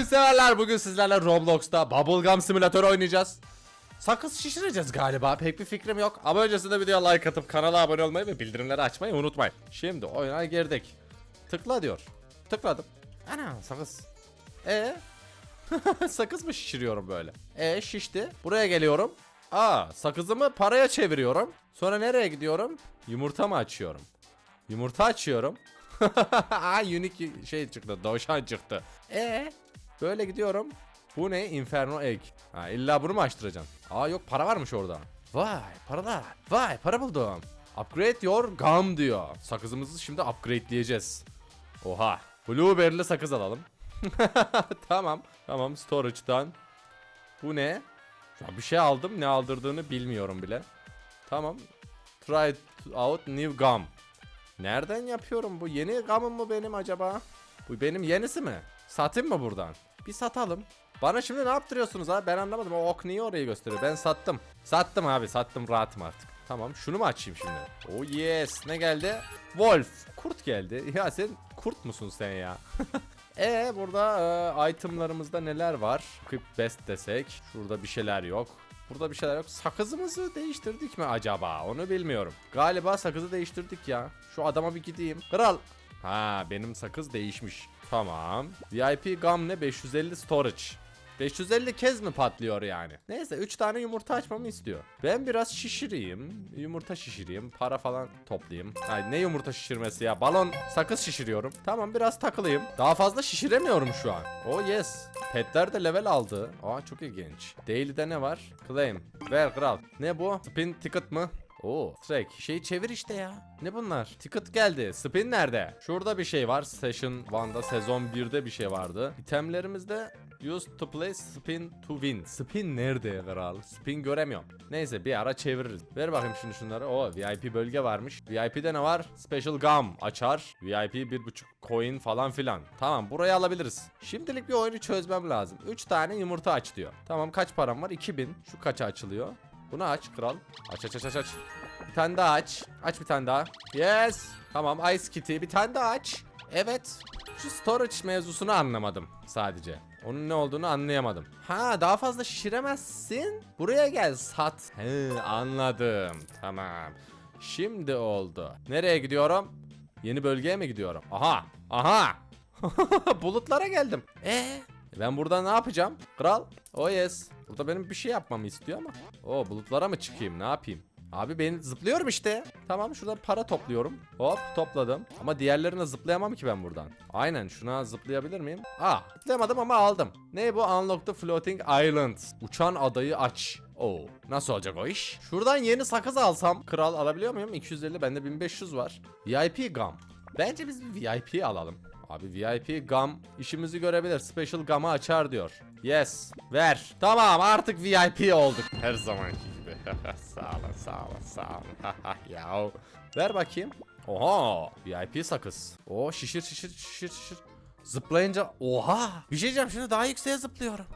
oyun severler bugün sizlerle Roblox'ta Bubblegum Simulator oynayacağız. Sakız şişireceğiz galiba pek bir fikrim yok. Ama öncesinde videoya like atıp kanala abone olmayı ve bildirimleri açmayı unutmayın. Şimdi oyuna girdik. Tıkla diyor. Tıkladım. Ana sakız. E sakız mı şişiriyorum böyle? E şişti. Buraya geliyorum. Aa sakızımı paraya çeviriyorum. Sonra nereye gidiyorum? Yumurta mı açıyorum? Yumurta açıyorum. Aa unique şey çıktı. Doğuşan çıktı. E böyle gidiyorum. Bu ne? Inferno Egg. Ha illa bunu mu açtıracaksın? Aa yok para varmış orada. Vay paralar. Vay para buldum. Upgrade your gum diyor. Sakızımızı şimdi upgradeleyeceğiz. Oha. Blueberry'li sakız alalım. tamam. Tamam storage'dan. Bu ne? An bir şey aldım. Ne aldırdığını bilmiyorum bile. Tamam. Try out new gum. Nereden yapıyorum bu? Yeni gum'um mu benim acaba? Bu benim yenisi mi? Satayım mı buradan? Bir satalım. Bana şimdi ne yaptırıyorsunuz abi? Ben anlamadım. O ok niye orayı gösteriyor? Ben sattım. Sattım abi. Sattım rahatım artık. Tamam şunu mu açayım şimdi? Oh yes. Ne geldi? Wolf. Kurt geldi. Ya sen kurt musun sen ya? E burada e, itemlarımızda neler var? Equip best desek. Şurada bir şeyler yok. Burada bir şeyler yok. Sakızımızı değiştirdik mi acaba? Onu bilmiyorum. Galiba sakızı değiştirdik ya. Şu adama bir gideyim. Kral. Ha benim sakız değişmiş. Tamam. VIP gum ne? 550 storage. 550 kez mi patlıyor yani? Neyse 3 tane yumurta açmamı istiyor. Ben biraz şişireyim. Yumurta şişireyim. Para falan toplayayım. Ay ne yumurta şişirmesi ya? Balon sakız şişiriyorum. Tamam biraz takılayım. Daha fazla şişiremiyorum şu an. Oh yes. Petler de level aldı. Aa çok ilginç. Daily'de ne var? Claim. Ver kral. Ne bu? Spin ticket mı? Oo, track. Şeyi çevir işte ya. Ne bunlar? Ticket geldi. Spin nerede? Şurada bir şey var. Session 1'da, sezon 1'de bir şey vardı. İtemlerimizde Use to play spin to win. Spin nerede kral? Spin göremiyorum. Neyse bir ara çeviririz. Ver bakayım şimdi şunları. O VIP bölge varmış. VIP'de ne var? Special gum açar. VIP 1.5 coin falan filan. Tamam burayı alabiliriz. Şimdilik bir oyunu çözmem lazım. 3 tane yumurta aç diyor. Tamam kaç param var? 2000. Şu kaça açılıyor? Bunu aç kral. Aç aç aç aç aç. Bir tane daha aç. Aç bir tane daha. Yes. Tamam Ice Kitty. Bir tane daha aç. Evet. Şu storage mevzusunu anlamadım sadece. Onun ne olduğunu anlayamadım. Ha daha fazla şişiremezsin. Buraya gel sat. He anladım. Tamam. Şimdi oldu. Nereye gidiyorum? Yeni bölgeye mi gidiyorum? Aha. Aha. Bulutlara geldim. E ben burada ne yapacağım? Kral. Oh yes. Burada benim bir şey yapmamı istiyor ama. O bulutlara mı çıkayım? Ne yapayım? Abi ben zıplıyorum işte. Tamam şuradan para topluyorum. Hop topladım. Ama diğerlerine zıplayamam ki ben buradan. Aynen şuna zıplayabilir miyim? Aa zıplayamadım ama aldım. Ne bu? Unlock the floating island. Uçan adayı aç. Oo, nasıl olacak o iş? Şuradan yeni sakız alsam kral alabiliyor muyum? 250 bende 1500 var. VIP gum. Bence biz bir VIP alalım. Abi VIP gum işimizi görebilir. Special gum'ı açar diyor. Yes. Ver. Tamam artık VIP olduk. Her zamanki. sağ olun sağ olun sağ olun. ya. Ver bakayım. Oha. VIP sakız. O şişir şişir şişir şişir. Zıplayınca oha. Bir şey diyeceğim şimdi daha yükseğe zıplıyorum.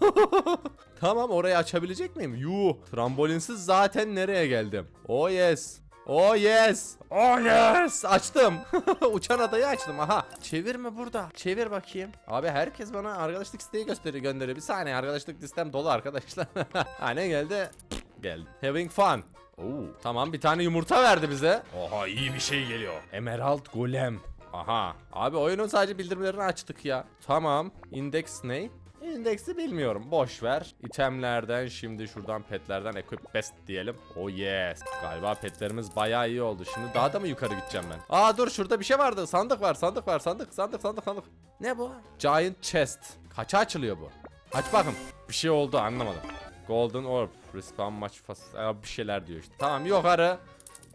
tamam orayı açabilecek miyim? Yuh. Trambolinsiz zaten nereye geldim? Oh yes. Oh yes. Oh yes. Açtım. Uçan adayı açtım. Aha. Çevirme burada. Çevir bakayım. Abi herkes bana arkadaşlık isteği gösteriyor gönderiyor. Bir saniye arkadaşlık listem dolu arkadaşlar. ha ne geldi? Geldi. Having fun. Oo, tamam bir tane yumurta verdi bize. Oha iyi bir şey geliyor. Emerald Golem. Aha. Abi oyunun sadece bildirimlerini açtık ya. Tamam. Index ne? İndeksi bilmiyorum. Boş ver. İtemlerden şimdi şuradan petlerden equip best diyelim. Oh yes. Galiba petlerimiz bayağı iyi oldu. Şimdi daha da mı yukarı gideceğim ben? Aa dur şurada bir şey vardı. Sandık var. Sandık var. Sandık. Sandık. Sandık. Sandık. Ne bu? Giant chest. Kaça açılıyor bu? Aç bakın. Bir şey oldu anlamadım. Golden orb. Respawn fast. Aa, bir şeyler diyor işte. Tamam yukarı.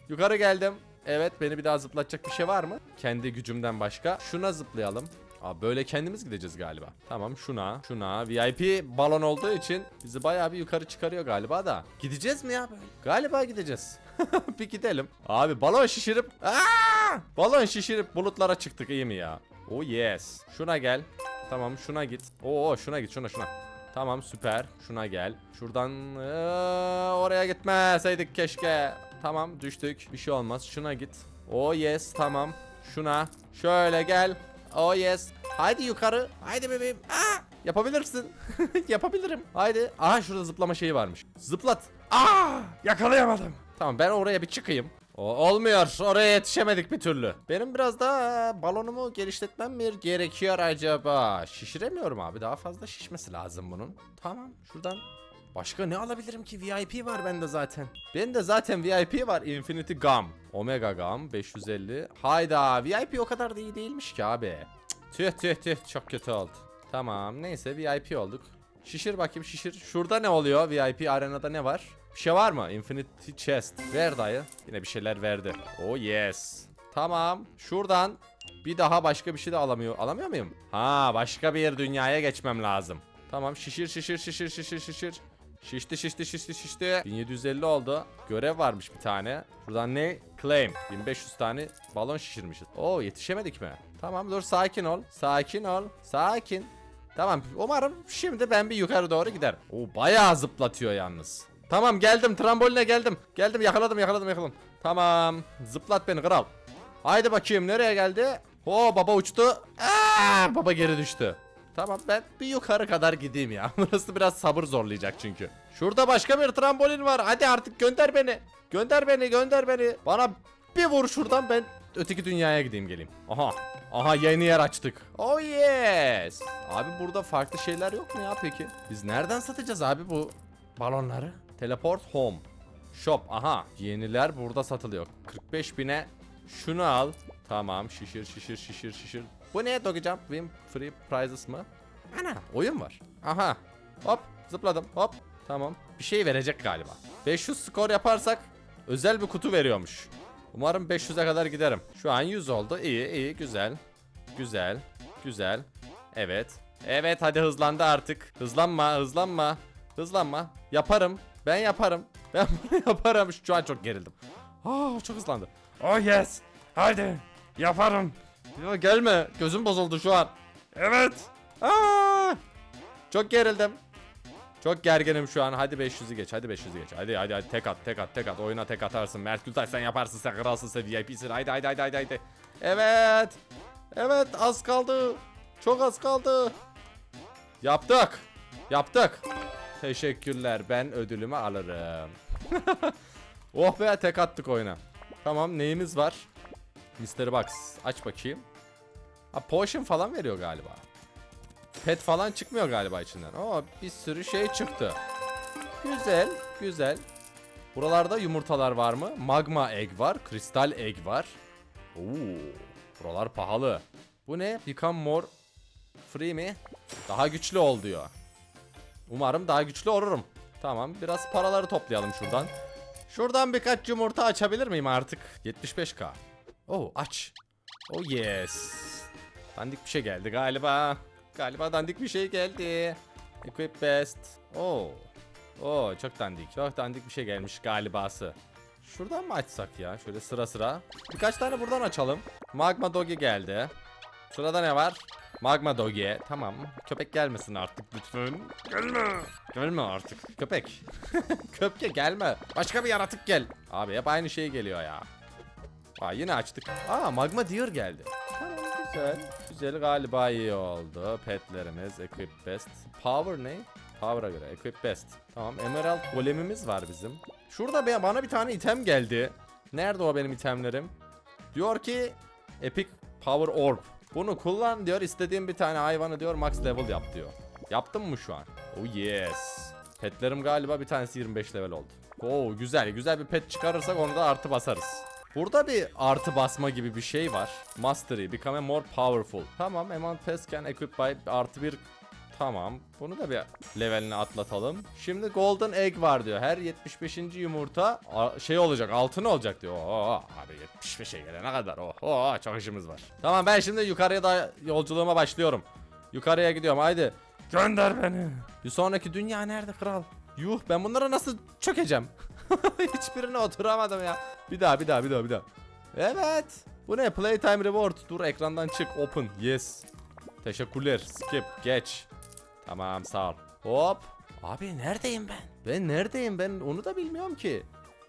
Yukarı geldim. Evet beni bir daha zıplatacak bir şey var mı? Kendi gücümden başka. Şuna zıplayalım. Abi böyle kendimiz gideceğiz galiba. Tamam şuna, şuna. VIP balon olduğu için bizi bayağı bir yukarı çıkarıyor galiba da. Gideceğiz mi ya? Galiba gideceğiz. bir gidelim. Abi balon şişirip... Aa! Balon şişirip bulutlara çıktık iyi mi ya? Oh yes. Şuna gel. Tamam şuna git. Oo şuna git şuna şuna. Tamam süper. Şuna gel. Şuradan Ee, oraya gitmeseydik keşke. Tamam düştük. Bir şey olmaz. Şuna git. Oh yes tamam. Şuna. Şöyle gel. Oh yes. Haydi yukarı. Haydi bebeğim. Aa! Yapabilirsin. Yapabilirim. Haydi. Aha şurada zıplama şeyi varmış. Zıplat. Aa! Yakalayamadım. Tamam ben oraya bir çıkayım. O, olmuyor. Oraya yetişemedik bir türlü. Benim biraz daha balonumu geliştirmem mi gerekiyor acaba? Şişiremiyorum abi. Daha fazla şişmesi lazım bunun. Tamam. Şuradan Başka ne alabilirim ki? VIP var bende zaten. Bende zaten VIP var. Infinity Gum. Omega Gum 550. Hayda VIP o kadar da iyi değilmiş ki abi. Cık, Tüh tüh tüh çok kötü oldu. Tamam neyse VIP olduk. Şişir bakayım şişir. Şurada ne oluyor? VIP arenada ne var? Bir şey var mı? Infinity Chest. Ver dayı. Yine bir şeyler verdi. Oh yes. Tamam. Şuradan bir daha başka bir şey de alamıyor. Alamıyor muyum? Ha başka bir dünyaya geçmem lazım. Tamam şişir şişir şişir şişir şişir. Şişti şişti şişti şişti. 1750 oldu. Görev varmış bir tane. Buradan ne? Claim. 1500 tane balon şişirmişiz. Oo yetişemedik mi? Tamam dur sakin ol. Sakin ol. Sakin. Tamam umarım şimdi ben bir yukarı doğru giderim. Oo bayağı zıplatıyor yalnız. Tamam geldim tramboline geldim. Geldim yakaladım yakaladım yakaladım. Tamam zıplat beni kral. Haydi bakayım nereye geldi? Oo baba uçtu. Aa, baba geri düştü. Tamam ben bir yukarı kadar gideyim ya. Burası biraz sabır zorlayacak çünkü. Şurada başka bir trambolin var. Hadi artık gönder beni. Gönder beni gönder beni. Bana bir vur şuradan ben öteki dünyaya gideyim geleyim. Aha. Aha yeni yer açtık. Oh yes. Abi burada farklı şeyler yok mu ya peki? Biz nereden satacağız abi bu balonları? Teleport home. Shop aha yeniler burada satılıyor. 45 bine şunu al. Tamam şişir şişir şişir şişir. Bu ne Doggy Jump? Win Free Prizes mı? Ana oyun var. Aha hop zıpladım hop. Tamam bir şey verecek galiba. 500 skor yaparsak özel bir kutu veriyormuş. Umarım 500'e kadar giderim. Şu an 100 oldu. İyi iyi güzel. Güzel güzel. Evet Evet hadi hızlandı artık. Hızlanma hızlanma Hızlanma. Yaparım ben yaparım ben bunu yaparım şu an çok gerildim Aa çok hızlandı Oh yes. Haydi. Yaparım. Ya gelme. Gözüm bozuldu şu an. Evet. Aa! Çok gerildim. Çok gerginim şu an. Hadi 500'ü geç. Hadi 500'ü geç. Hadi hadi hadi tek at tek at tek at. Oyuna tek atarsın. Mert Gültay sen yaparsın. Sen kralsın. Sen VIP'sin. Haydi haydi haydi haydi. haydi. Evet. Evet az kaldı. Çok az kaldı. Yaptık. Yaptık. Teşekkürler. Ben ödülümü alırım. oh be tek attık oyuna. Tamam neyimiz var? Mystery Box. Aç bakayım. Ha potion falan veriyor galiba. Pet falan çıkmıyor galiba içinden. Oo bir sürü şey çıktı. Güzel, güzel. Buralarda yumurtalar var mı? Magma egg var, kristal egg var. Oo, buralar pahalı. Bu ne? Become more free mi? Daha güçlü ol diyor. Umarım daha güçlü olurum. Tamam, biraz paraları toplayalım şuradan. Şuradan birkaç yumurta açabilir miyim artık? 75k. Oh aç. Oh yes. Dandik bir şey geldi galiba. Galiba dandik bir şey geldi. Equip best. Oh. Oh çok dandik. Çok dandik bir şey gelmiş galibası. Şuradan mı açsak ya? Şöyle sıra sıra. Birkaç tane buradan açalım. Magma Doggy geldi. Sırada ne var? Magma Doggy. Tamam. Köpek gelmesin artık lütfen. Gelme. Gelme artık. Köpek. Köpke gelme. Başka bir yaratık gel. Abi hep aynı şey geliyor ya. Aa yine açtık. Aa magma deer geldi. Tamam güzel. Güzel galiba iyi oldu. Petlerimiz equip best. Power ne? Power'a göre equip best. Tamam emerald golemimiz var bizim. Şurada be- bana bir tane item geldi. Nerede o benim itemlerim? Diyor ki epic power orb. Bunu kullan diyor. istediğin bir tane hayvanı diyor max level yap diyor. Yaptım mı şu an? Oh yes. Petlerim galiba bir tanesi 25 level oldu. Oo güzel. Güzel bir pet çıkarırsak onu da artı basarız. Burada bir artı basma gibi bir şey var. Mastery, become more powerful. Tamam, amount pass can equip by artı bir Tamam. Bunu da bir levelini atlatalım. Şimdi golden egg var diyor. Her 75. yumurta şey olacak, altın olacak diyor. Oo, abi 75'e gelene kadar. Oh, oh, çok işimiz var. Tamam ben şimdi yukarıya da yolculuğuma başlıyorum. Yukarıya gidiyorum haydi. Gönder beni. Bir sonraki dünya nerede kral? Yuh ben bunlara nasıl çökeceğim? Hiçbirine oturamadım ya. Bir daha bir daha bir daha bir daha. Evet. Bu ne? Playtime reward. Dur ekrandan çık. Open. Yes. Teşekkürler. Skip. Geç. Tamam sağ ol. Hop. Abi neredeyim ben? Ben neredeyim ben onu da bilmiyorum ki.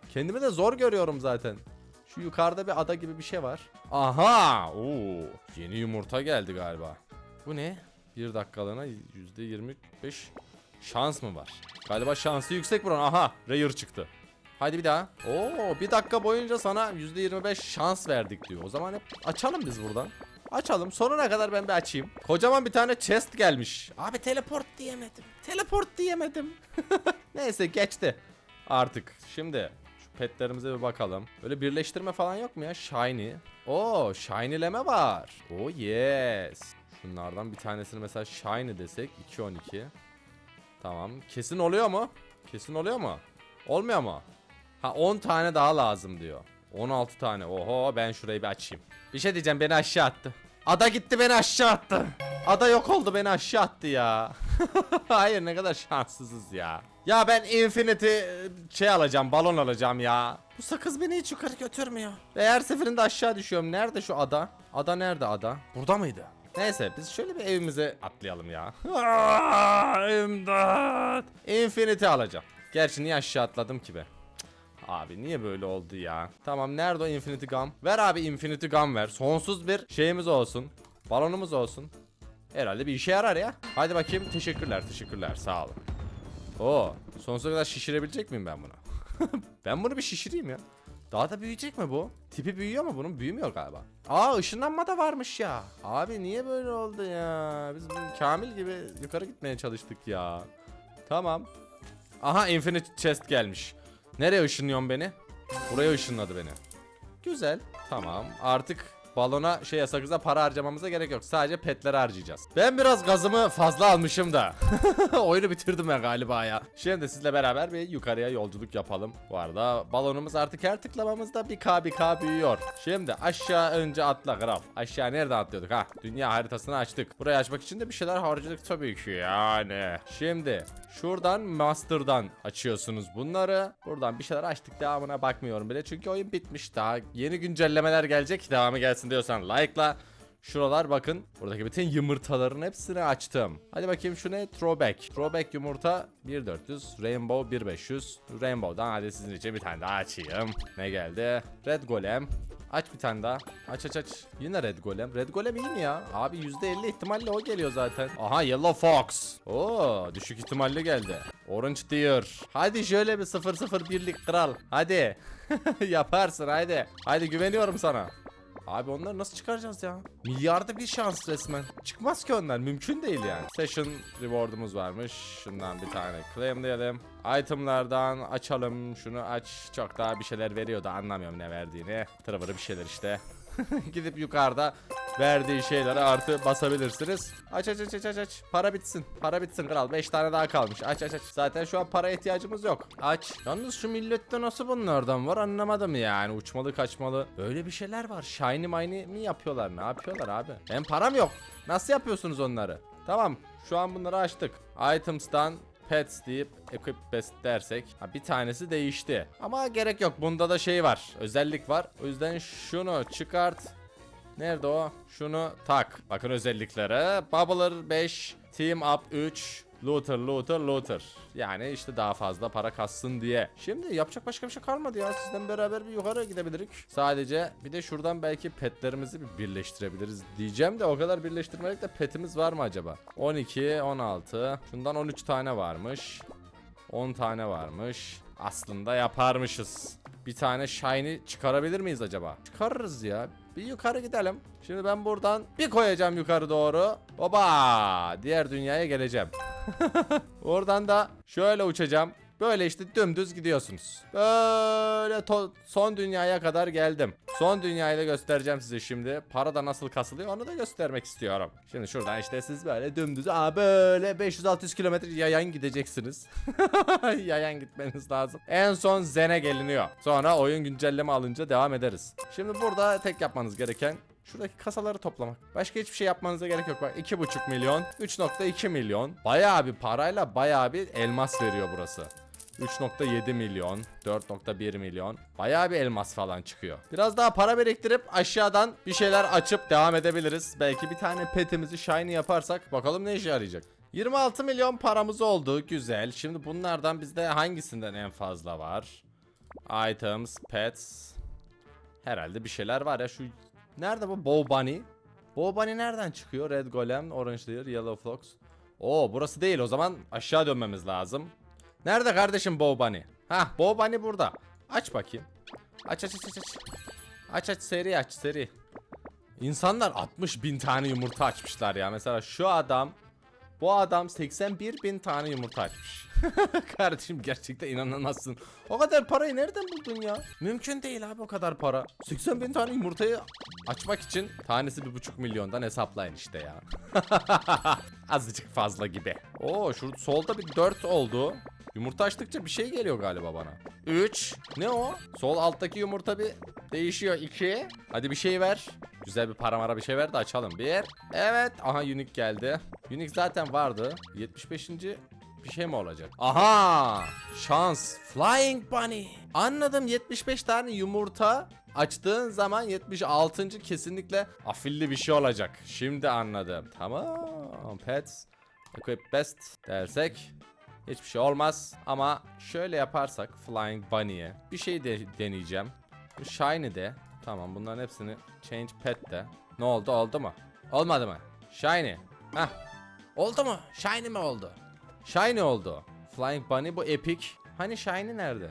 Kendimi de zor görüyorum zaten. Şu yukarıda bir ada gibi bir şey var. Aha! Oo! Yeni yumurta geldi galiba. Bu ne? Bir dakikalığına %25 şans mı var? Galiba şansı yüksek buranın. Aha rare çıktı. Hadi bir daha. Oo bir dakika boyunca sana %25 şans verdik diyor. O zaman hep açalım biz buradan. Açalım. Sonuna kadar ben bir açayım. Kocaman bir tane chest gelmiş. Abi teleport diyemedim. Teleport diyemedim. Neyse geçti. Artık. Şimdi şu petlerimize bir bakalım. Böyle birleştirme falan yok mu ya? Shiny. Oo shiny'leme var. Oh yes. Şunlardan bir tanesini mesela shiny desek 212. Tamam. Kesin oluyor mu? Kesin oluyor mu? Olmuyor mu? Ha 10 tane daha lazım diyor. 16 tane. Oho ben şurayı bir açayım. Bir şey diyeceğim beni aşağı attı. Ada gitti beni aşağı attı. Ada yok oldu beni aşağı attı ya. Hayır ne kadar şanssızız ya. Ya ben Infinity e, şey alacağım balon alacağım ya. Bu sakız beni hiç yukarı götürmüyor. Ve her seferinde aşağı düşüyorum. Nerede şu ada? Ada nerede ada? Burada mıydı? Neyse biz şöyle bir evimize atlayalım ya. Aa, imdat. Infinity alacağım. Gerçi niye aşağı atladım ki be? Abi niye böyle oldu ya? Tamam nerede o Infinity Gun? Ver abi Infinity Gun ver. Sonsuz bir şeyimiz olsun. Balonumuz olsun. Herhalde bir işe yarar ya. Hadi bakayım teşekkürler teşekkürler sağ olun. Oo sonsuza kadar şişirebilecek miyim ben bunu? ben bunu bir şişireyim ya. Daha da büyüyecek mi bu? Tipi büyüyor mu bunun? Büyümüyor galiba. Aa ışınlanma da varmış ya. Abi niye böyle oldu ya? Biz Kamil gibi yukarı gitmeye çalıştık ya. Tamam. Aha Infinite Chest gelmiş. Nereye ışınlıyorsun beni? Buraya ışınladı beni. Güzel. Tamam. Artık balona şey sakıza para harcamamıza gerek yok. Sadece petleri harcayacağız. Ben biraz gazımı fazla almışım da. Oyunu bitirdim ben galiba ya. Şimdi sizle beraber bir yukarıya yolculuk yapalım. Bu arada balonumuz artık her tıklamamızda bir k bir k büyüyor. Şimdi aşağı önce atla kral. Aşağı nereden atlıyorduk ha? Dünya haritasını açtık. Burayı açmak için de bir şeyler harcadık tabii ki yani. Şimdi şuradan master'dan açıyorsunuz bunları. Buradan bir şeyler açtık devamına bakmıyorum bile. Çünkü oyun bitmiş daha. Yeni güncellemeler gelecek. Devamı gelsin diyorsan like'la. Şuralar bakın. Buradaki bütün yumurtaların hepsini açtım. Hadi bakayım şu ne? Throwback. Throwback yumurta 1400. Rainbow 1500. Rainbow'dan hadi sizin için bir tane daha açayım. Ne geldi? Red Golem. Aç bir tane daha. Aç aç aç. Yine Red Golem. Red Golem iyi mi ya? Abi %50 ihtimalle o geliyor zaten. Aha Yellow Fox. Oo düşük ihtimalle geldi. Orange Deer. Hadi şöyle bir 001'lik kral. Hadi. Yaparsın hadi. Hadi güveniyorum sana. Abi onları nasıl çıkaracağız ya? Milyarda bir şans resmen. Çıkmaz ki onlar. Mümkün değil yani. Session reward'umuz varmış. Şundan bir tane claimleyelim. Itemlardan açalım. Şunu aç. Çok daha bir şeyler veriyor da anlamıyorum ne verdiğini. Tırvırı bir şeyler işte. Gidip yukarıda verdiği şeylere artı basabilirsiniz. Aç aç aç aç aç. Para bitsin. Para bitsin kral. 5 tane daha kalmış. Aç aç aç. Zaten şu an para ihtiyacımız yok. Aç. Yalnız şu millette nasıl bunlardan var anlamadım yani. Uçmalı kaçmalı. Böyle bir şeyler var. Shiny miny mi yapıyorlar? Ne yapıyorlar abi? Benim param yok. Nasıl yapıyorsunuz onları? Tamam. Şu an bunları açtık. Items'tan Pets deyip equip best dersek ha, bir tanesi değişti. Ama gerek yok. Bunda da şey var. Özellik var. O yüzden şunu çıkart. Nerede o? Şunu tak. Bakın özelliklere. Bubbler 5, Team Up 3, Looter, Looter, Looter. Yani işte daha fazla para kassın diye. Şimdi yapacak başka bir şey kalmadı ya. Sizden beraber bir yukarı gidebiliriz. Sadece bir de şuradan belki petlerimizi bir birleştirebiliriz diyeceğim de o kadar birleştirmelik de petimiz var mı acaba? 12, 16. Şundan 13 tane varmış. 10 tane varmış. Aslında yaparmışız. Bir tane shiny çıkarabilir miyiz acaba? Çıkarırız ya. Bir yukarı gidelim. Şimdi ben buradan bir koyacağım yukarı doğru. Oba! Diğer dünyaya geleceğim. Oradan da şöyle uçacağım. Böyle işte dümdüz gidiyorsunuz. Böyle son dünyaya kadar geldim. Son dünyayı da göstereceğim size şimdi. Para da nasıl kasılıyor onu da göstermek istiyorum. Şimdi şuradan işte siz böyle dümdüz aa böyle 500-600 kilometre yayan gideceksiniz. yayan gitmeniz lazım. En son Zen'e geliniyor. Sonra oyun güncelleme alınca devam ederiz. Şimdi burada tek yapmanız gereken Şuradaki kasaları toplamak. Başka hiçbir şey yapmanıza gerek yok. Bak 2,5 milyon, 3.2 milyon. Bayağı bir parayla bayağı bir elmas veriyor burası. 3.7 milyon, 4.1 milyon. Bayağı bir elmas falan çıkıyor. Biraz daha para biriktirip aşağıdan bir şeyler açıp devam edebiliriz. Belki bir tane petimizi shiny yaparsak bakalım ne işe yarayacak. 26 milyon paramız oldu. Güzel. Şimdi bunlardan bizde hangisinden en fazla var? Items, pets. Herhalde bir şeyler var ya şu Nerede bu Bow Bunny? Bow Bunny nereden çıkıyor? Red Golem, Orange Deer, Yellow Fox. Oo burası değil o zaman aşağı dönmemiz lazım. Nerede kardeşim Bow Bunny? Hah Bow Bunny burada. Aç bakayım. Aç aç aç aç. aç. Aç seri aç seri. İnsanlar 60 bin tane yumurta açmışlar ya. Mesela şu adam bu adam 81 bin tane yumurta açmış. Kardeşim gerçekten inanamazsın. O kadar parayı nereden buldun ya? Mümkün değil abi o kadar para. 80 bin tane yumurtayı açmak için tanesi bir buçuk milyondan hesaplayın işte ya. Azıcık fazla gibi. Oo şu solda bir 4 oldu. Yumurta açtıkça bir şey geliyor galiba bana. 3. Ne o? Sol alttaki yumurta bir değişiyor. 2. Hadi bir şey ver. Güzel bir paramara bir şey ver de açalım. 1. Evet. Aha unique geldi. Unique zaten vardı. 75. bir şey mi olacak? Aha! Şans. Flying Bunny. Anladım. 75 tane yumurta açtığın zaman 76. kesinlikle afilli bir şey olacak. Şimdi anladım. Tamam. Pets. Equip best dersek hiçbir şey olmaz. Ama şöyle yaparsak Flying Bunny'e bir şey de deneyeceğim. Shiny de. Tamam bunların hepsini change pet de. Ne oldu oldu mu? Olmadı mı? Shiny. Heh. Oldu mu? Shiny mi oldu? Shiny oldu. Flying Bunny bu epic. Hani Shiny nerede?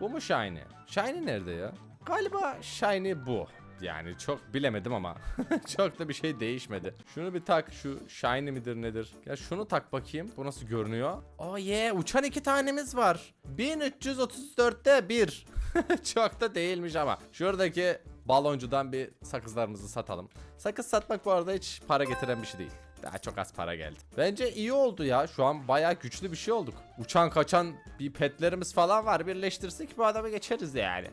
Bu mu Shiny? Shiny nerede ya? Galiba Shiny bu. Yani çok bilemedim ama çok da bir şey değişmedi. Şunu bir tak şu shiny midir nedir? Ya şunu tak bakayım. Bu nasıl görünüyor? Oh yeah uçan iki tanemiz var. 1334'te bir. çok da değilmiş ama. Şuradaki baloncudan bir sakızlarımızı satalım. Sakız satmak bu arada hiç para getiren bir şey değil. Daha çok az para geldi. Bence iyi oldu ya. Şu an bayağı güçlü bir şey olduk. Uçan kaçan bir petlerimiz falan var. Birleştirsek bu adamı geçeriz yani.